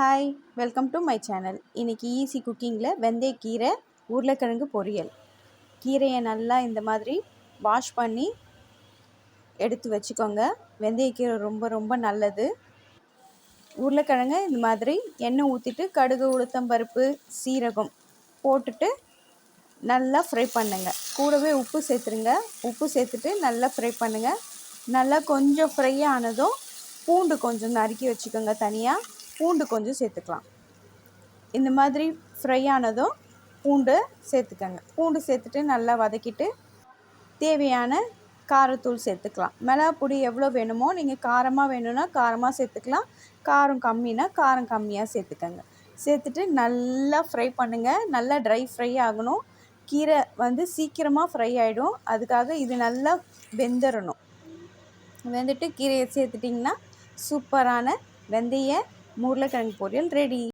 Hi welcome to my channel இன்றைக்கி easy குக்கிங்கில் வெந்தயக்கீரை உருளைக்கிழங்கு பொரியல். கீரையை நல்லா இந்த மாதிரி வாஷ் பண்ணி எடுத்து வச்சுக்கோங்க. வெந்தயக்கீரை ரொம்ப ரொம்ப நல்லது. உருளைக்கிழங்கு இந்த மாதிரி எண்ணெய் ஊற்றிட்டு கடுகு உளுத்தம்பருப்பு சீரகம் போட்டுட்டு நல்லா ஃப்ரை பண்ணுங்கள் கூடவே உப்பு சேர்த்துருங்க. உப்பு சேர்த்துட்டு நல்லா ஃப்ரை பண்ணுங்கள் நல்லா கொஞ்சம் ஃப்ரை ஆனதும் பூண்டு கொஞ்சம் நறுக்கி வச்சுக்கோங்க தனியாக பூண்டு கொஞ்சம் சேர்த்துக்கலாம். இந்த மாதிரி ஃப்ரை ஆனதும் பூண்டு சேர்த்துக்கோங்க. பூண்டு சேர்த்துட்டு நல்லா வதக்கிட்டு தேவையான காரத்தூள் சேர்த்துக்கலாம். மிளகா பொடி எவ்வளோ வேணுமோ நீங்கள் காரமாக வேணும்னா காரமாக சேர்த்துக்கலாம். காரம் கம்மினா காரம் கம்மியாக சேர்த்துக்கோங்க. சேர்த்துட்டு நல்லா ஃப்ரை பண்ணுங்கள் நல்லா ட்ரை ஃப்ரை ஆகணும். கீரை வந்து சீக்கிரமாக ஃப்ரை ஆகிடும் அதுக்காக இது நல்லா வெந்துடணும் வெந்துட்டு கீரையை சேர்த்துட்டிங்கன்னா சூப்பரான வெந்தய உருளைக்கிழங்கு பொரியல் ரெடி